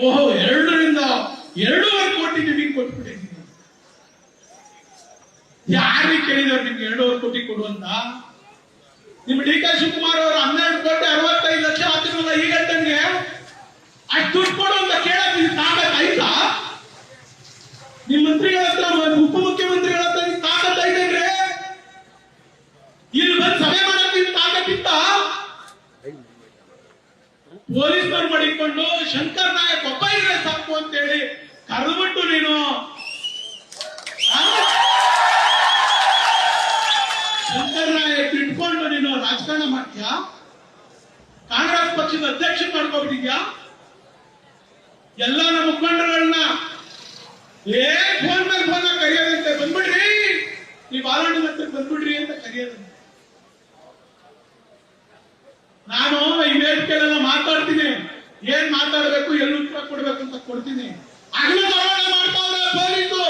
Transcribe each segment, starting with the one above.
ಓಹೋ, ಎರಡರಿಂದ ಎರಡೂವರೆ ಕೋಟಿ ನಿಮಗೆ ಕೊಟ್ಬಿಟ್ಟಿದ್ದೀನಿ ಯಾರಿಗೆ ಕೇಳಿದವ್ರು ನಿಮ್ಗೆ ಎರಡೂವರೆ ಕೋಟಿ ಕೊಡುವಂತ ನಿಮ್ ಡಿ ಕೆ ಶಿವಕುಮಾರ್ ಅವರು ಹನ್ನೆರಡು ಕೋಟಿ ಅರವತ್ತೈದು ಲಕ್ಷ ಹಾಕಿದ್ರಲ್ಲ ಈ ಗಂಟೆಗೆ ಅಷ್ಟು ದುಡ್ಡು ಕೊಡು ಅಂತ ಕೇಳಕ್ ನಿಮ್ಗೆ ತಾಕತ್ ಆಯ್ತಾ ನಿಮ್ ಮಂತ್ರಿಗಳ ಹತ್ರ ಮ- ಉಪಮುಖ್ಯಮಂತ್ರಿಗಳ ಹತ್ರ ನಿಮ್ ತಾಕತ್ ಐತೇನ್ರಿ ಇಲ್ಲಿ ಬಂದ್ ಸಭೆ ಮಾಡಕ್ ನಿಮ್ ತಾಕತ್ ಇತ್ತ ಪೊಲೀಸ್ನವ್ರು ಮಾಡಿಕೊಂಡು ಶಂಕರ್ ನಾಯಕ್ ಒಬ್ಬ ಇದ್ರೆ ಸಾಕು ಅಂತೇಳಿ ಕರೆದ್ಬಿಟ್ಟು ನೀನು? ಶಂಕರ್ ನಾಯಕ್ ಇಟ್ಕೊಂಡು ನೀನು ರಾಜಕಾರಣ ಮಾಡ್ತೀಯಾ? ಕಾಂಗ್ರೆಸ್ ಪಕ್ಷದ ಅಧ್ಯಕ್ಷ ಮಾಡ್ಕೊಬಿಟ್ಟಿದ್ಯಾ? ಎಲ್ಲ ನಮ್ಮ ಮುಖಂಡರುಗಳನ್ನ ಏ, ಫೋನ್ ಮೇಲೆ ಫೋನ್ ಕರೆಯೋದಂತೆ, ಬಂದ್ಬಿಡ್ರಿ. ನೀವು ಬಾಲಣ್ಣ ಹತ್ರ ಬಂದ್ಬಿಡ್ರಿ ಅಂತ ಕರೆಯೋದಂತೆ. ನಾನು ಈ ವೇದಿಕೆಲ್ಲ ಮಾತಾಡ್ತೀನಿ. ಏನ್ ಮಾತಾಡಬೇಕು, ಎಲ್ಲಿ ಉತ್ತರ ಕೊಡ್ಬೇಕು ಅಂತ ಕೊಡ್ತೀನಿ. ಹಗಲು ಧಾರವಾಡ ಮಾಡ್ತಾವ್ರೆ ಪೊಲೀಸು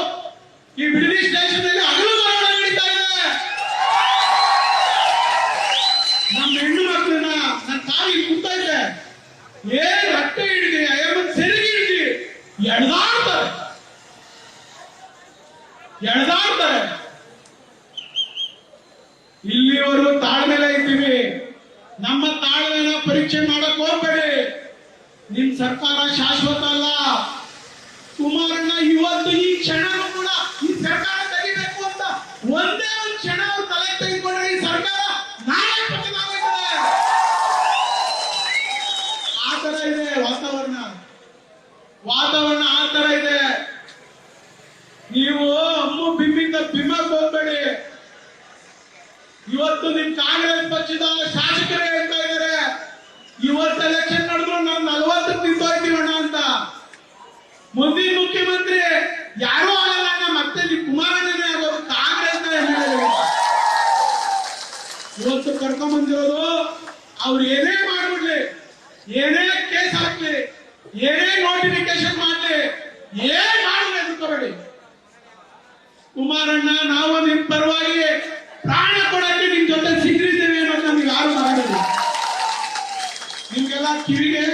ಈ ಬ್ರಿಟಿಷ್ ಅಲ್ಲಿ ಹಗಲು ಧಾರವಾಡ ನಡೀತಾ ಇದೆ. ನಮ್ಮ ಹೆಣ್ಣು ಮಕ್ಕಳನ್ನ ನನ್ನ ತಾಯಿ ಕುಂತಾ ಇದೆ ಏನ್ ರಟ್ಟೆ ಹಿಡಿದಿ ಅಯ್ಯಮ್ಮನ್ ಸೆರಿಗೆ ಹಿಡಿದಿ. ಎಳ್ದಾಡ್ತಾರೆ. ಎಳ್ದಾಡ್ತಾರೆ. ಇಲ್ಲಿವರೆಗೂ ತಾಳ್ಮೆಲೆ ಇದ್ದೀವಿ ನಮ್ಮ ತಾಳ್ಮೆನ ಪರೀಕ್ಷೆ ಮಾಡಕ್ ಹೋಗ್ಬೇಡಿ ನಿಮ್ ಸರ್ಕಾರ ಶಾಶ್ವತ ಅಲ್ಲ ಕುಮಾರಣ್ಣ, ಇವತ್ತು ಈ ಕ್ಷಣನೂ ಕೂಡ ಈ ಸರ್ಕಾರ ತೆಗಿಬೇಕು ಅಂತ ಒಂದೇ ಒಂದು ಕ್ಷಣ ಅವ್ರು ತಲೆ ತೆಗೆದುಕೊಂಡ್ರೆ ಈ ಸರ್ಕಾರ ನಾಳೆ ಪತನವಾಗುತ್ತದೆ. ಆ ತರ ಇದೆ ವಾತಾವರಣ. ವಾತಾವರಣ ಆ ತರ ಇದೆ. ನೀವು ಅಮ್ಮು ಬಿಂಬಿಂದ ಬಿಮ್ಮಕ್ಕೆ ಹೋಗ್ಬೇಡಿ. ಇವತ್ತು ನಿಮ್ ಕಾಂಗ್ರೆಸ್ ಪಕ್ಷದ ಶಾಸಕರೇ ಹೇಳ್ತಾ ಇದ್ದಾರೆ. ಇವತ್ತು ಎಲೆಕ್ಷನ್ ನಡೆದ್ರು ನಾವು ನಲವತ್ತಕ್ಕೆ ನಿಂತೋಯ್ತೀವಣ್ಣ ಅಂತ ಮುಂದಿನ ಮುಖ್ಯಮಂತ್ರಿ ಯಾರೂ ಆಗಲ್ಲ ಅಣ್ಣ ಮತ್ತೆ ನೀವು ಕುಮಾರಣ್ಣನೇ ಆಗೋದು ಕಾಂಗ್ರೆಸ್ ಇವತ್ತು ಕರ್ಕೊಂಡ್ ಬಂದಿರೋದು, ಅವ್ರು ಏನೇ ಮಾಡ್ಬಿಡ್ಲಿ, ಏನೇ ಕೇಸ್ ಹಾಕ್ಲಿ, ಏನೇ ನೋಟಿಫಿಕೇಶನ್ ಮಾಡ್ಲಿ, ಏನ್ ಮಾಡಿದ್ರೆ ಎದುರ್ಕೋಬೇಡಿ ಕುಮಾರಣ್ಣ, ನಾವು ನಿಮ್ ಪರವಾಗಿ ಪ್ರಾಣ ಕೊಡಕ್ಕೆ ನಿಮ್ ಜೊತೆ ಸಿಗ್ರಿದ್ದೇವೆ ಅನ್ನೋದು ನಮ್ಗೆ ಯಾರು ಮಾಡಿಲ್ಲ ನಿಮ್ಗೆಲ್ಲ ಕಿವಿಗೆ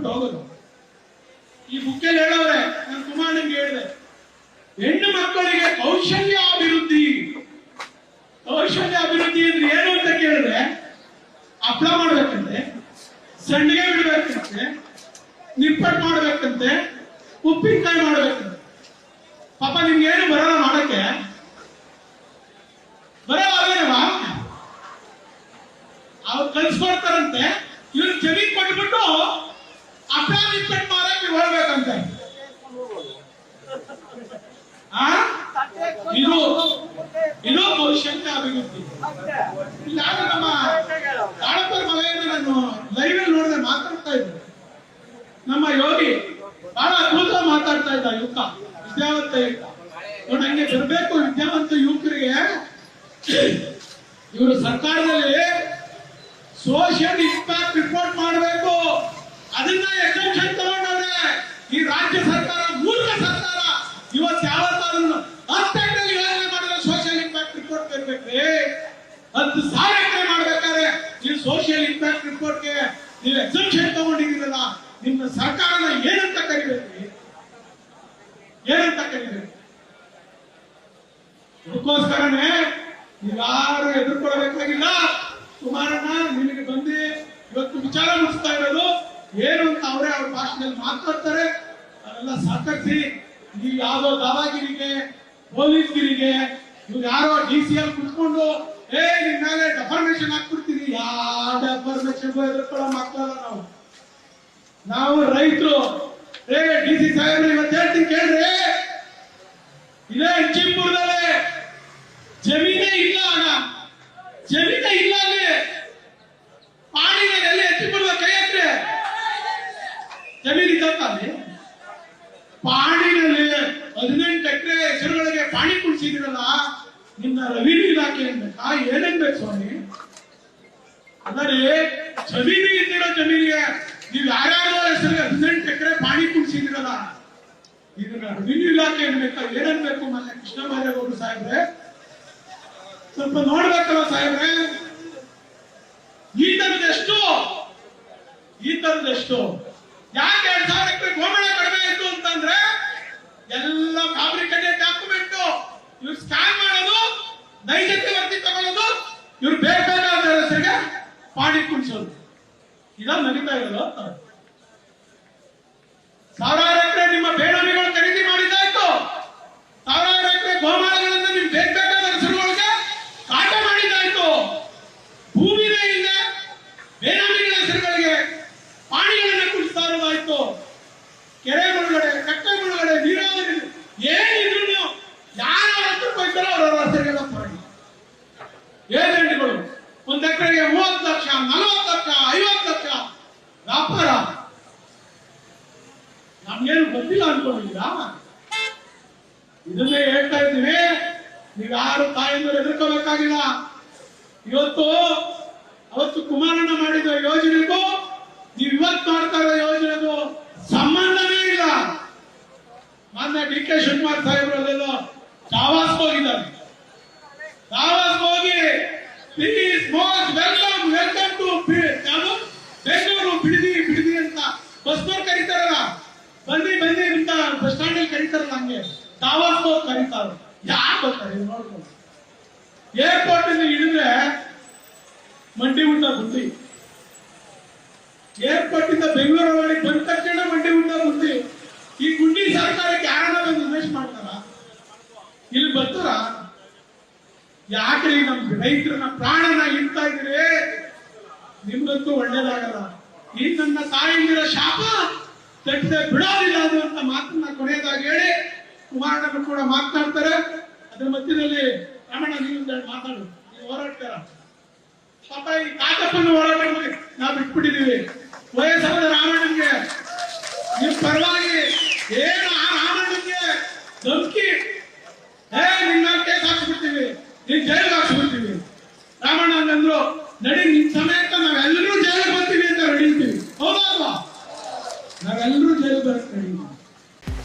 ಬರ್ಕೊಟ್ಬಿಟ್ಟು ಹೋಗೋದು. ಈ ಬುಕ್ಕಲ್ಲಿ ಹೇಳೋರೆ ನಾನು ಕುಮಾರನಿಗೆ ಹೇಳಿದೆ, ಹೆಣ್ಣು ಮಕ್ಕಳಿಗೆ ಕೌಶಲ್ಯ ಅಭಿವೃದ್ಧಿ. ಕೌಶಲ್ಯ ಅಭಿವೃದ್ಧಿ ಅಂದ್ರೆ ಏನು ಅಂತ ಕೇಳಿದ್ರೆ, ಹಪ್ಳ ಮಾಡ್ಬೇಕಂತೆ, ಸಣ್ಣಗೆ ಬಿಡ್ಬೇಕಂತೆ, ನಿಪ್ಪಟ್ ಮಾಡ್ಬೇಕಂತೆ, ಉಪ್ಪಿನಕಾಯಿ ಮಾಡ್ಬೇಕಂತೆ. ಪಾಪ ನಿಮ್ಗೆ ಏನು ಬರಲ್ಲ ಮಾಡಕ್ಕೆ? ಬರಲ್ಲ ಅದೇನವಾ ಅವ್ರು ಕಲ್ಸ್ಕೊಡ್ತಾರಂತೆ ಇವ್ರು ಜಮೀನ್ ಕೊಟ್ಬಿಟ್ಟು ಹಪ್ಳ ನಿಪ್ಪಟ್ಟು ಮಾಡಕ್ ನೀವು ಹೋಗ್ಬೇಕಂತೆ ಆ ಇದು ಇದು ಭವಿಷ್ಯಕ್ಕೆ ಅಭಿವೃದ್ಧಿ ನಾನು ನಮ್ಮ ತಾಳಪುರ ಮಲೆಯನ್ನು ನಾನು ಲೈವ್ ಅಲ್ಲಿ ನೋಡಿದ್ರೆ ಮಾತಾಡ್ತಾ ಇದ್ದೆ. ನಮ್ಮ ಯೋಗಿ ಬಹಳ ಅದ್ಭುತ ಮಾತಾಡ್ತಾ ಇದ್ದ ಯುವಕ. ವಿದ್ಯಾವಂತ ಯುವಕ ನೋಡಿ ಹಂಗೆ ಬರಬೇಕು ವಿದ್ಯಾವಂತ ಯುವಕರಿಗೆ ಇವರು ಸರ್ಕಾರದಲ್ಲಿ ಸೋಷಿಯಲ್ ಇಂಪ್ಯಾಕ್ಟ್ ರಿಪೋರ್ಟ್ ಮಾಡಬೇಕು. ಅದನ್ನ ಎಕ್ಸೆಪ್ಷನ್ ತಗೊಂಡವ್ರೆ. ಈ ರಾಜ್ಯ ಸರ್ಕಾರ, ಮೂರ್ಖ ಸರ್ಕಾರ, ಇವತ್ತು ಯಾವತ್ತಾದ್ರೂ ತರಬೇಕ್ರಿ ಹತ್ತು ಸಾವಿರ ಎಕರೆ ಮಾಡ್ಬೇಕಾದ್ರೆ ನೀವು ಸೋಷಿಯಲ್ ಇಂಪ್ಯಾಕ್ಟ್ ರಿಪೋರ್ಟ್ಗೆ ನೀವು ಎಕ್ಸೆಪ್ಷನ್ ತಗೊಂಡಿದ್ದೀರಲ್ಲ, ನಿಮ್ಮ ಸರ್ಕಾರನ ಏನಂತ ಕರಿಬೇಕ್ರಿ? ಏನಂತ ಕರಿಬೇಕು ಅದಕ್ಕೋಸ್ಕರನೇ ನೀವ್ಯಾರು ಎದುರ್ಕೊಳ್ಬೇಕಾಗಿಲ್ಲ. ಕುಮಾರಣ್ಣ, ನಿಮಗೆ ಬಂದು ಇವತ್ತು ವಿಚಾರ ಮುಗಿಸ್ತಾ ಇರೋದು, ಏನು ಅಂತ ಅವರೇ ಅವ್ರ ಭಾಷೆಯಲ್ಲಿ ಮಾತಾಡ್ತಾರೆ. ಅದೆಲ್ಲ ಸಹಕರಿಸಿ ನೀವು ಯಾವ್ದೋ ದಾವಾಗಿರಿಗೆ ಪೊಲೀಸ್ಗಿರಿಗೆ ಇವ್ರು ಯಾರೋ ಡಿ ಸಿ ಎಲ್ ಕುತ್ಕೊಂಡು, ಏ, ನಿನ್ ಮೇಲೆ ಡೆಫಾರ್ಮೇಶನ್ ಹಾಕ್ಬಿಡ್ತೀರಿ ಯಾವ ಡೆಫಾರ್ಮೇಶನ್ ಎದುರ್ಕೊಳ್ಳೋ ಮಕ್ಕಳಲ್ಲ ನಾವು. ನಾವು ರೈತರು. ಏ ಡಿ ಸಿ ಸಾಹೇಬ್ರು, ಇವತ್ತು ಹೇಳ್ತೀನಿ ಕೇಳ್ರಿ. ಇದೇ ಚಿಂಪುರದಲ್ಲಿ ಜಮೀನೇ ಇಲ್ಲ ಅಣ್ಣ. ಜಮೀನೇ ಇಲ್ಲ ಅಲ್ಲಿ. ಪಾಣಿನ ಎಲ್ಲಿ ಎತ್ತಿಬಿಡುವ ಕೈ ಹತ್ರ ಜಮೀನ್ ಇದ್ದಂತ ಅಲ್ಲಿ ಎಕರೆ ಹೆಸರುಗಳಿಗೆ ಪಾಣಿ ಕುಡಿಸಿದ್ರಲ್ಲ ನಿನ್ನ ರವಿನಿ ಇಲಾಖೆ ಅನ್ಬೇಕಾ ಏನೇನ್ಬೇಕು ಸ್ವಾಮಿ. ಅಂದರೆ ಜಮೀನು ಇದ್ದಿರೋ ಜಮೀನಿಗೆ ನೀವ್ ಯಾರ್ಯಾರೋ ಹೆಸರಿಗೆ ಹದಿನೆಂಟು ಎಕರೆ ಪಾಣಿ ಕುಡಿಸಿದ್ರಲ್ಲ ಇದನ್ನ ರೆವಿನ್ಯೂ ಇಲಾಖೆ ಏನ್ಬೇಕು ಏನನ್ಬೇಕು ಮನೆ ಕೃಷ್ಣ ಬೈರೇಗೌಡರು ಸಾಹೇಬ್ರೆ? ಸ್ವಲ್ಪ ನೋಡ್ಬೇಕಲ್ಲ ಸಾಹೇಬ್ರೆ? ಈ ತರದ ಎಷ್ಟು? ಈ ತರದ ಎಷ್ಟು? ಯಾಕೆ ಎರಡ್ ಸಾವಿರ ಎಕರೆ ಗೋಮಳೆ ಕಡಿಮೆ ಆಯ್ತು ಅಂತಂದ್ರೆ ಎಲ್ಲ ಫ್ಯಾಬ್ರಿಕೇಟೆಡ್ ಡಾಕ್ಯುಮೆಂಟ್ ಇವ್ರು ಸ್ಕ್ಯಾನ್ ಮಾಡೋದು ನೈಜತೆ ವರದಿ ತಗೊಳ್ಳೋದು ಇವ್ರು ಬೇಕಾದ ಹೆಸರಿಗೆ ಪಾಣಿ ಕುಣಿಸೋದು. ಇದ ನಡೀತಾ ಇರೋದು ಅಂತ. ನಮ್ಗೇನು ಗೊತ್ತಿಲ್ಲ ಅನ್ಕೊಂಡಿದ್ದೀರಾ ಇದನ್ನೇ ಹೇಳ್ತಾ ಇದ್ದೀವಿ. ನೀವು ಯಾರು ತಾಯಿಂದ ಎದುರ್ಕೋಬೇಕಾಗಿಲ್ಲ ಇವತ್ತು, ಅವತ್ತು ಕುಮಾರಣ್ಣ ಮಾಡಿದ ಯೋಜನೆಗೂ, ನೀವು ಇವತ್ತು ಮಾಡ್ತಾ ಇರೋ ಯೋಜನೆಗೂ ಸಂಬಂಧನೇ ಇಲ್ಲ. ಮಾನ್ಯ ಡಿ ಕೆ ಶಿವಕುಮಾರ್ ಸಾಹೇಬ್ರಲ್ಲೆಲ್ಲ ದಾವಾಸ್ ಹೋಗಿದ್ದಾರೆ. ದಾವಾಸ್ ಹೋಗಿ please most welcome welcome to Bengaluru Bidadi Bidadi ಅಂತ ಬಸ್ನವ್ರು ಕರೀತಾರಲ್ಲ. ಬನ್ನಿ ಬನ್ನಿ ಅಂತ ಬಸ್ ಸ್ಟ್ಯಾಂಡ್ ಅಲ್ಲಿ ಕರೀತಾರ ನಂಗೆ. ಹೋಗಿ ಕರೀತಾರ. ಯಾರು ಬರ್ತಾರೆ ನೋಡ್ಕೊಂಡು. ಏರ್ಪೋರ್ಟ್ ಇಂದ ಇಳಿದ್ರೆ ಮಂಡಿ ಉಂಟ ಬುದ್ಧಿ ಏರ್ಪೋರ್ಟ್ ಇಂದ ಬೆಂಗಳೂರು ಒಳಗೆ ಬಂದ ತಕ್ಷಣ ಮಂಡಿ ಉಂಡ ಬುದ್ಧಿ ಈ ಗುಂಡಿ ಸರ್ಕಾರಕ್ಕೆ ಯಾರನ್ನ ಬಂದು ಇನ್ವೆಸ್ಟ್ ಮಾಡ್ತಾರ ಇಲ್ಲಿ ಬರ್ತಾರ ಯಾಕ್ರಿ ನಮ್ ರೈತರನ್ನ ಪ್ರಾಣನ ಇಡ್ತಾ ಇದ್ದೀರಿ ನಿಮ್ಗಂತೂ ಒಳ್ಳೇದಾಗಲ್ಲ ಈ ನನ್ನ ತಾಯಿಂದಿರ ಶಾಪ ತಟ್ಟದೆ ಬಿಡೋದಿಲ್ಲ ಅನ್ನುವಂತ ಮಾತನ್ನ ಕೊನೆಯದಾಗಿ ಹೇಳಿ ಕುಮಾರಣ್ಣ ಕೂಡ ಮಾತನಾಡ್ತಾರೆ. ಅದ್ರ ಮಧ್ಯದಲ್ಲಿ ರಮಣ ನೀವು ಮಾತಾಡು. ನೀವು ಹೋರಾಡ್ತಾರ? ಪಾಪ ಈ ಕಾಕಪ್ಪನ ಹೋರಾಟ ನಾವು ಬಿಟ್ಬಿಟ್ಟಿದೀವಿ ವಯಸ್ಸಾದ ರಾಮಣ್ಣನ್ಗೆ ನಿಮ್ ಪರವಾಗಿ ಏನು ಆ ರಾಮಣ್ಣನ್ಗೆ ಧಮಕಿ ಏ ನಿನ್ನ ಕೇಸ್ ಹಾಕ್ಸ್ಬಿಡ್ತೀವಿ ನೀನ್ ಜೈಲಿಗೆ ಹಾಕ್ಸ್ಬಿಡ್ತೀವಿ ರಾಮಣ್ಣ ಅಂದ್ರು ನಡಿ ನಿನ್ ಸಮೇತ ನಾವೆಲ್ಲರೂ ಜೈಲಿಗೆ ಬರ್ತೀವಿ ಅಂತ ನಡೀತೀವಿ ಹೌದಾ ಅಲ್ವಾ? ನಾವೆಲ್ಲರೂ ಜೈಲಿಗೆ ಬರಕ್ ರೆಡಿ